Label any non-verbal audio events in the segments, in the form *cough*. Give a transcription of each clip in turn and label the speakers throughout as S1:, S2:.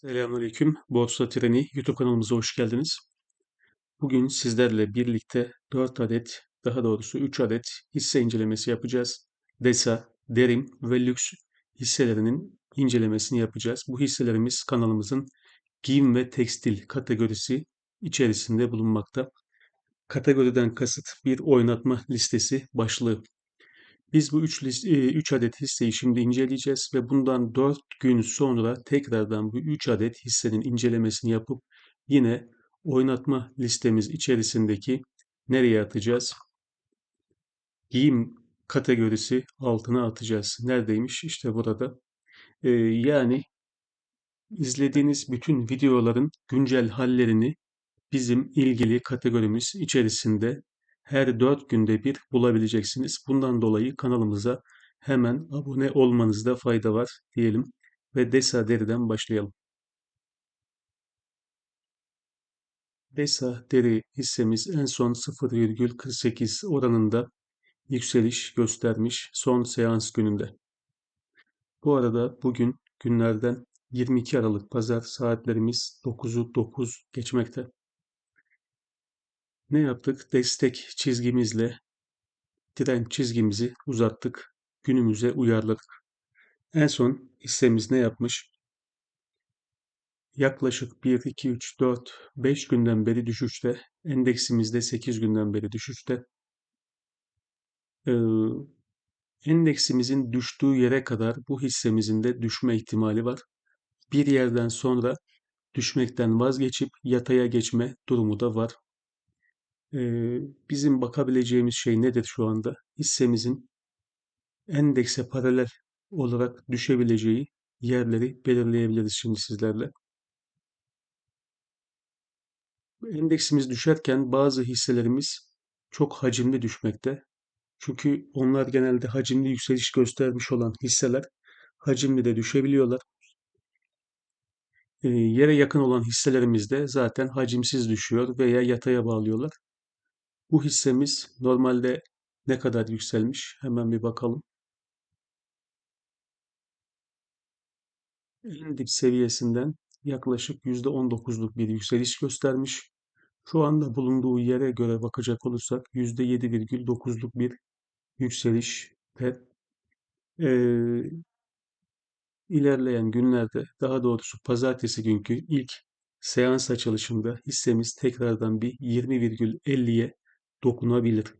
S1: Selamünaleyküm. Borsa Treni YouTube kanalımıza hoş geldiniz. Bugün sizlerle birlikte 4 adet, daha doğrusu 3 adet hisse incelemesi yapacağız. DESA, Derim ve Lüks hisselerinin incelemesini yapacağız. Bu hisselerimiz kanalımızın giyim ve tekstil kategorisi içerisinde bulunmakta. Kategoriden kasıt bir oynatma listesi başlığı. Biz bu 3 3 adet hisseyi şimdi inceleyeceğiz ve bundan 4 gün sonra tekrardan bu 3 adet hissenin incelemesini yapıp yine oynatma listemiz içerisindeki nereye atacağız? Giyim kategorisi altına atacağız. Neredeymiş? İşte burada. Ee, yani izlediğiniz bütün videoların güncel hallerini bizim ilgili kategorimiz içerisinde her 4 günde bir bulabileceksiniz. Bundan dolayı kanalımıza hemen abone olmanızda fayda var diyelim ve Desa Deri'den başlayalım. Desa Deri hissemiz en son 0,48 oranında yükseliş göstermiş son seans gününde. Bu arada bugün günlerden 22 Aralık Pazar saatlerimiz 9'u 9 geçmekte. Ne yaptık? Destek çizgimizle direnç çizgimizi uzattık. Günümüze uyarladık. En son hissemiz ne yapmış? Yaklaşık 1, 2, 3, 4, 5 günden beri düşüşte. Endeksimizde 8 günden beri düşüşte. Ee, endeksimizin düştüğü yere kadar bu hissemizin de düşme ihtimali var. Bir yerden sonra düşmekten vazgeçip yataya geçme durumu da var. Bizim bakabileceğimiz şey nedir şu anda? Hissemizin endekse paralel olarak düşebileceği yerleri belirleyebiliriz şimdi sizlerle. Endeksimiz düşerken bazı hisselerimiz çok hacimli düşmekte. Çünkü onlar genelde hacimli yükseliş göstermiş olan hisseler hacimli de düşebiliyorlar. E, yere yakın olan hisselerimiz de zaten hacimsiz düşüyor veya yataya bağlıyorlar. Bu hissemiz normalde ne kadar yükselmiş? Hemen bir bakalım. En dip seviyesinden yaklaşık %19'luk bir yükseliş göstermiş. Şu anda bulunduğu yere göre bakacak olursak %7,9'luk bir yükseliş ve e, ilerleyen günlerde daha doğrusu pazartesi günkü ilk seans açılışında hissemiz tekrardan bir 20,50'ye dokunabilir.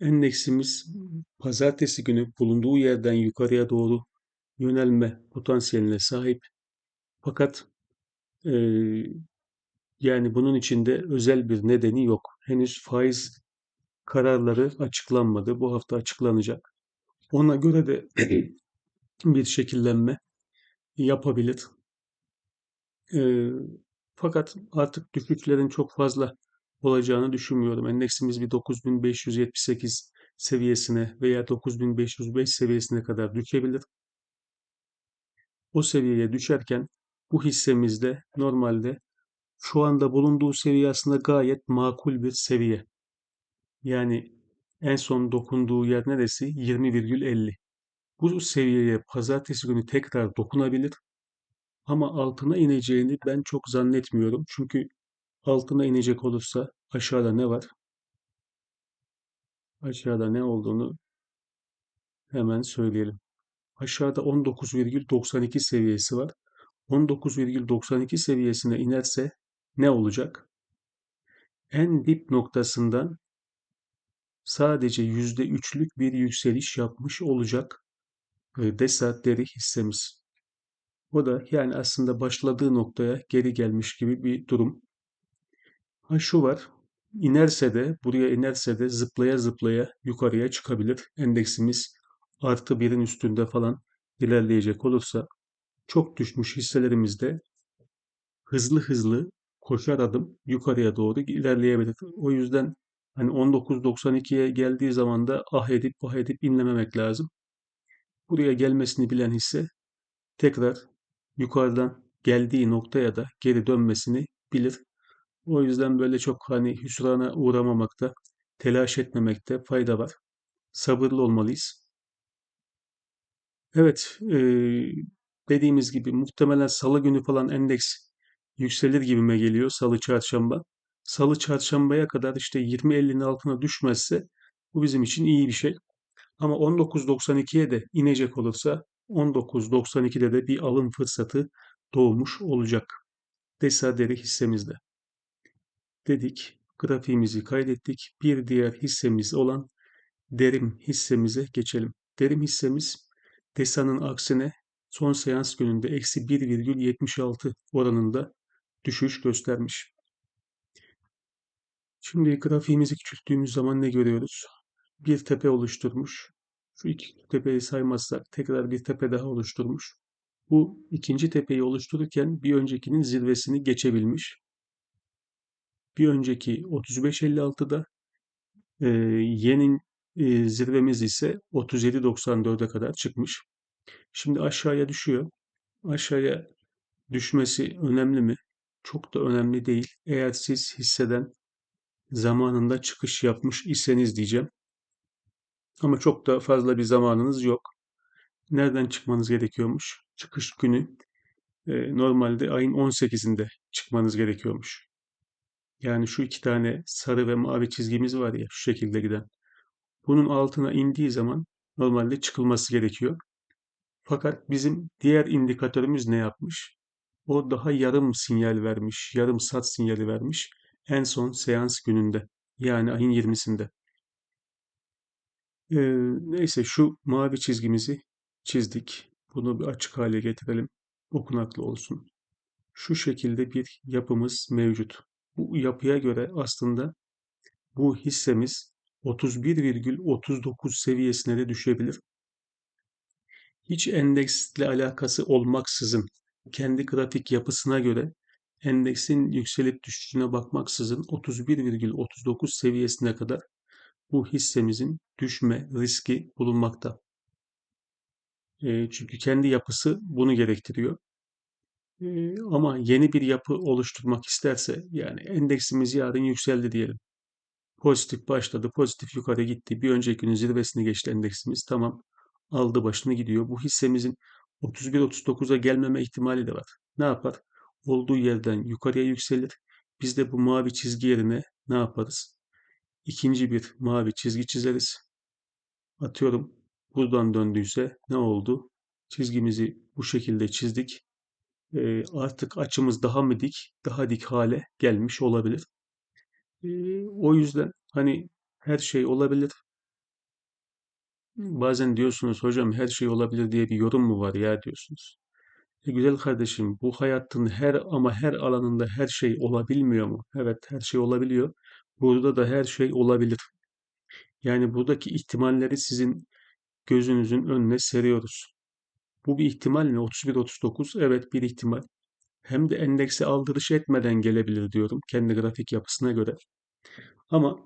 S1: Endeksimiz pazartesi günü bulunduğu yerden yukarıya doğru yönelme potansiyeline sahip. Fakat e, yani bunun içinde özel bir nedeni yok. Henüz faiz kararları açıklanmadı. Bu hafta açıklanacak. Ona göre de *clears throat* bir şekillenme yapabilir. E, fakat artık düşüşlerin çok fazla olacağını düşünmüyorum. Endeksimiz bir 9578 seviyesine veya 9505 seviyesine kadar düşebilir. O seviyeye düşerken bu hissemizde normalde şu anda bulunduğu seviye aslında gayet makul bir seviye. Yani en son dokunduğu yer neresi? 20,50. Bu seviyeye pazartesi günü tekrar dokunabilir. Ama altına ineceğini ben çok zannetmiyorum. Çünkü altına inecek olursa aşağıda ne var? Aşağıda ne olduğunu hemen söyleyelim. Aşağıda 19,92 seviyesi var. 19,92 seviyesine inerse ne olacak? En dip noktasından sadece %3'lük bir yükseliş yapmış olacak desatleri hissemiz. O da yani aslında başladığı noktaya geri gelmiş gibi bir durum. Ha şu var, inerse de buraya inerse de zıplaya zıplaya yukarıya çıkabilir. Endeksimiz artı birin üstünde falan ilerleyecek olursa çok düşmüş hisselerimizde hızlı hızlı koşar adım yukarıya doğru ilerleyebilir. O yüzden hani 19.92'ye geldiği zaman da ah edip ah edip inlememek lazım. Buraya gelmesini bilen hisse tekrar yukarıdan geldiği noktaya da geri dönmesini bilir. O yüzden böyle çok hani hüsrana uğramamakta, telaş etmemekte fayda var. Sabırlı olmalıyız. Evet, e, dediğimiz gibi muhtemelen salı günü falan endeks yükselir gibime geliyor salı çarşamba. Salı çarşambaya kadar işte 20.50'nin altına düşmezse bu bizim için iyi bir şey. Ama 19.92'ye de inecek olursa 19.92'de de bir alım fırsatı doğmuş olacak. Desaderi hissemizde. Dedik, grafiğimizi kaydettik. Bir diğer hissemiz olan derim hissemize geçelim. Derim hissemiz Desa'nın aksine son seans gününde eksi 1,76 oranında düşüş göstermiş. Şimdi grafiğimizi küçülttüğümüz zaman ne görüyoruz? Bir tepe oluşturmuş. Şu iki tepeyi saymazsak tekrar bir tepe daha oluşturmuş. Bu ikinci tepeyi oluştururken bir öncekinin zirvesini geçebilmiş. Bir önceki 35.56'da e, yeni e, zirvemiz ise 37.94'e kadar çıkmış. Şimdi aşağıya düşüyor. Aşağıya düşmesi önemli mi? Çok da önemli değil. Eğer siz hisseden zamanında çıkış yapmış iseniz diyeceğim. Ama çok da fazla bir zamanınız yok. Nereden çıkmanız gerekiyormuş? Çıkış günü e, normalde ayın 18'inde çıkmanız gerekiyormuş. Yani şu iki tane sarı ve mavi çizgimiz var ya şu şekilde giden. Bunun altına indiği zaman normalde çıkılması gerekiyor. Fakat bizim diğer indikatörümüz ne yapmış? O daha yarım sinyal vermiş, yarım sat sinyali vermiş en son seans gününde. Yani ayın 20'sinde. Ee, neyse şu mavi çizgimizi çizdik. Bunu bir açık hale getirelim. Okunaklı olsun. Şu şekilde bir yapımız mevcut. Bu yapıya göre aslında bu hissemiz 31,39 seviyesine de düşebilir. Hiç endeksle alakası olmaksızın kendi grafik yapısına göre endeksin yükselip düşüşüne bakmaksızın 31,39 seviyesine kadar bu hissemizin düşme riski bulunmakta. Çünkü kendi yapısı bunu gerektiriyor. Ama yeni bir yapı oluşturmak isterse yani endeksimiz yarın yükseldi diyelim. Pozitif başladı, pozitif yukarı gitti. Bir önceki günün zirvesini geçti endeksimiz. Tamam aldı başını gidiyor. Bu hissemizin 31-39'a gelmeme ihtimali de var. Ne yapar? Olduğu yerden yukarıya yükselir. Biz de bu mavi çizgi yerine ne yaparız? İkinci bir mavi çizgi çizeriz. Atıyorum buradan döndüyse ne oldu? Çizgimizi bu şekilde çizdik. E, artık açımız daha mı dik, daha dik hale gelmiş olabilir. E, o yüzden hani her şey olabilir. Bazen diyorsunuz hocam her şey olabilir diye bir yorum mu var ya diyorsunuz. E güzel kardeşim bu hayatın her ama her alanında her şey olabilmiyor mu? Evet her şey olabiliyor. Burada da her şey olabilir. Yani buradaki ihtimalleri sizin gözünüzün önüne seriyoruz. Bu bir ihtimal mi? 31-39 evet bir ihtimal. Hem de endekse aldırış etmeden gelebilir diyorum kendi grafik yapısına göre. Ama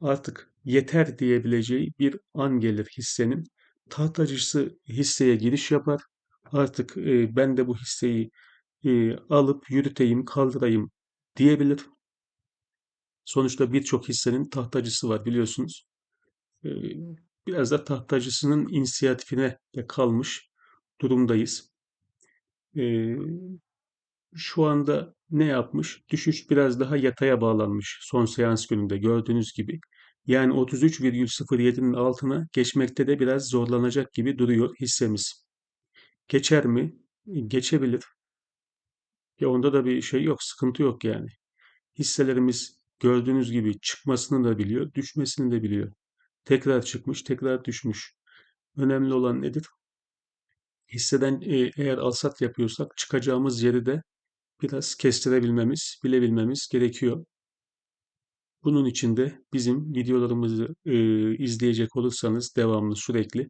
S1: artık yeter diyebileceği bir an gelir hissenin. Tahtacısı hisseye giriş yapar. Artık e, ben de bu hisseyi e, alıp yürüteyim, kaldırayım diyebilir. Sonuçta birçok hissenin tahtacısı var biliyorsunuz. E, biraz da tahtacısının inisiyatifine de kalmış durumdayız. E, şu anda ne yapmış? Düşüş biraz daha yataya bağlanmış son seans gününde gördüğünüz gibi. Yani 33,07'nin altına geçmekte de biraz zorlanacak gibi duruyor hissemiz. Geçer mi? Geçebilir. Ya onda da bir şey yok, sıkıntı yok yani. Hisselerimiz gördüğünüz gibi çıkmasını da biliyor, düşmesini de biliyor. Tekrar çıkmış, tekrar düşmüş. Önemli olan nedir? Hisseden e, eğer alsat yapıyorsak çıkacağımız yeri de biraz kestirebilmemiz, bilebilmemiz gerekiyor. Bunun için de bizim videolarımızı e, izleyecek olursanız devamlı sürekli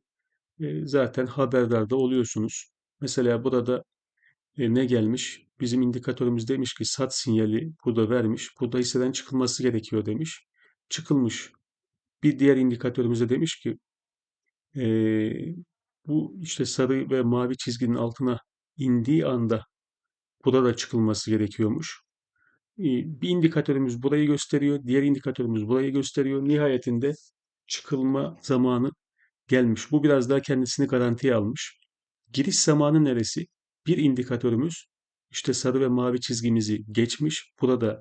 S1: e, zaten haberdar da oluyorsunuz. Mesela burada e, ne gelmiş? Bizim indikatörümüz demiş ki sat sinyali burada vermiş. Burada hisseden çıkılması gerekiyor demiş. Çıkılmış. Bir diğer indikatörümüz de demiş ki e, bu işte sarı ve mavi çizginin altına indiği anda burada çıkılması gerekiyormuş. Bir indikatörümüz burayı gösteriyor, diğer indikatörümüz burayı gösteriyor. Nihayetinde çıkılma zamanı gelmiş. Bu biraz daha kendisini garantiye almış. Giriş zamanı neresi? bir indikatörümüz işte sarı ve mavi çizgimizi geçmiş. Burada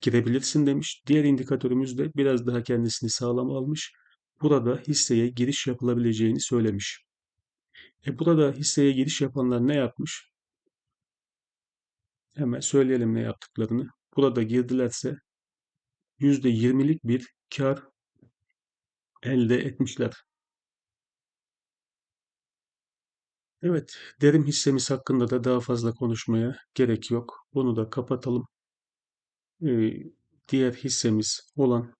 S1: girebilirsin demiş. Diğer indikatörümüz de biraz daha kendisini sağlam almış. Burada hisseye giriş yapılabileceğini söylemiş. E burada hisseye giriş yapanlar ne yapmış? Hemen söyleyelim ne yaptıklarını. Burada girdilerse %20'lik bir kar elde etmişler. Evet, derim hissemiz hakkında da daha fazla konuşmaya gerek yok. Bunu da kapatalım. Ee, diğer hissemiz olan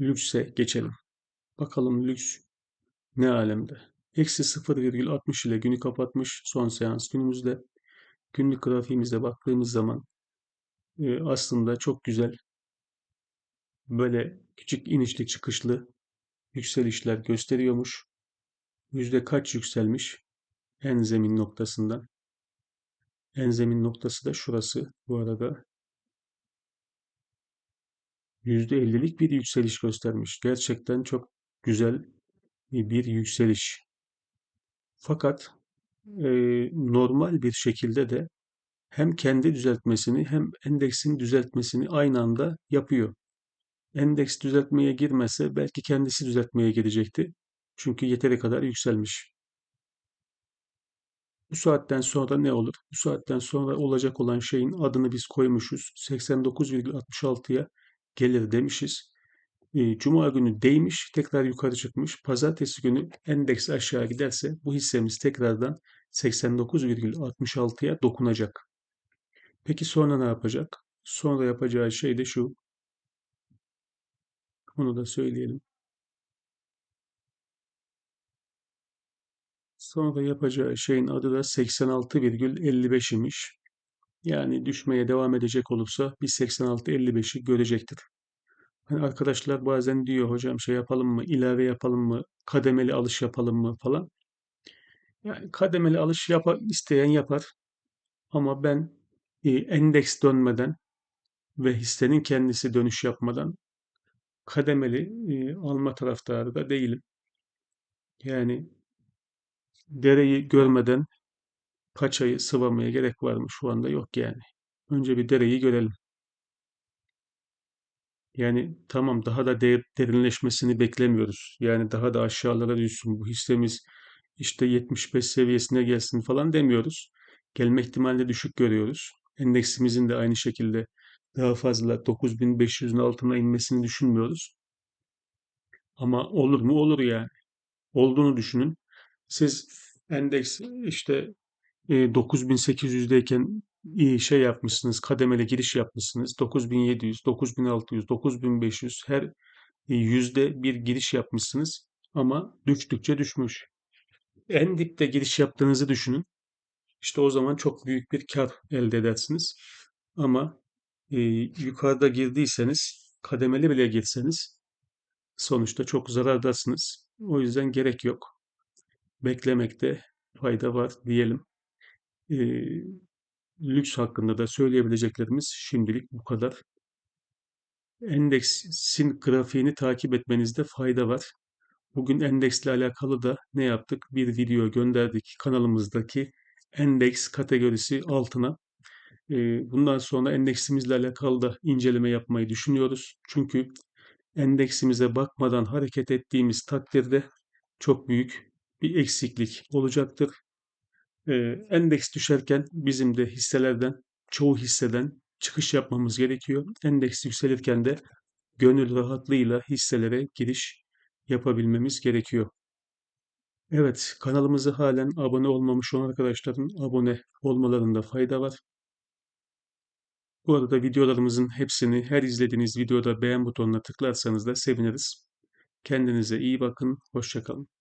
S1: lükse geçelim. Bakalım lüks ne alemde. Eksi 0,60 ile günü kapatmış son seans günümüzde. Günlük grafiğimize baktığımız zaman e, aslında çok güzel böyle küçük inişli çıkışlı yükselişler gösteriyormuş. Yüzde kaç yükselmiş? En zemin noktasından. En zemin noktası da şurası bu arada. %50'lik bir yükseliş göstermiş. Gerçekten çok güzel bir yükseliş. Fakat e, normal bir şekilde de hem kendi düzeltmesini hem endeksin düzeltmesini aynı anda yapıyor. Endeks düzeltmeye girmese belki kendisi düzeltmeye gelecekti. Çünkü yeteri kadar yükselmiş. Bu saatten sonra ne olur? Bu saatten sonra olacak olan şeyin adını biz koymuşuz. 89,66'ya gelir demişiz. E, Cuma günü değmiş, tekrar yukarı çıkmış. Pazartesi günü endeks aşağı giderse bu hissemiz tekrardan 89,66'ya dokunacak. Peki sonra ne yapacak? Sonra yapacağı şey de şu. Onu da söyleyelim. Sonra yapacağı şeyin adı da 86,55 imiş. Yani düşmeye devam edecek olursa bir 86-55'i görecektir. Hani arkadaşlar bazen diyor hocam şey yapalım mı, ilave yapalım mı, kademeli alış yapalım mı falan. Yani kademeli alış yap isteyen yapar. Ama ben e, endeks dönmeden ve hissenin kendisi dönüş yapmadan kademeli e, alma taraftarı da değilim. Yani dereyi görmeden paçayı sıvamaya gerek var mı? Şu anda yok yani. Önce bir dereyi görelim. Yani tamam daha da de- derinleşmesini beklemiyoruz. Yani daha da aşağılara düşsün bu hissemiz işte 75 seviyesine gelsin falan demiyoruz. Gelme ihtimalini düşük görüyoruz. Endeksimizin de aynı şekilde daha fazla 9500'ün altına inmesini düşünmüyoruz. Ama olur mu? Olur yani. Olduğunu düşünün. Siz endeks işte e, 9800'deyken iyi şey yapmışsınız, kademeli giriş yapmışsınız. 9700, 9600, 9500 her e, yüzde bir giriş yapmışsınız ama düştükçe düşmüş. En dipte giriş yaptığınızı düşünün. İşte o zaman çok büyük bir kar elde edersiniz. Ama e, yukarıda girdiyseniz, kademeli bile girseniz sonuçta çok zarardasınız. O yüzden gerek yok. Beklemekte fayda var diyelim. E, lüks hakkında da söyleyebileceklerimiz şimdilik bu kadar. Endeksin grafiğini takip etmenizde fayda var. Bugün endeksle alakalı da ne yaptık? Bir video gönderdik kanalımızdaki endeks kategorisi altına. Ee, bundan sonra endeksimizle alakalı da inceleme yapmayı düşünüyoruz. Çünkü endeksimize bakmadan hareket ettiğimiz takdirde çok büyük bir eksiklik olacaktır. Ee, endeks düşerken bizim de hisselerden, çoğu hisseden çıkış yapmamız gerekiyor. Endeks yükselirken de gönül rahatlığıyla hisselere giriş yapabilmemiz gerekiyor. Evet, kanalımızı halen abone olmamış olan arkadaşların abone olmalarında fayda var. Bu arada videolarımızın hepsini her izlediğiniz videoda beğen butonuna tıklarsanız da seviniriz. Kendinize iyi bakın, hoşçakalın.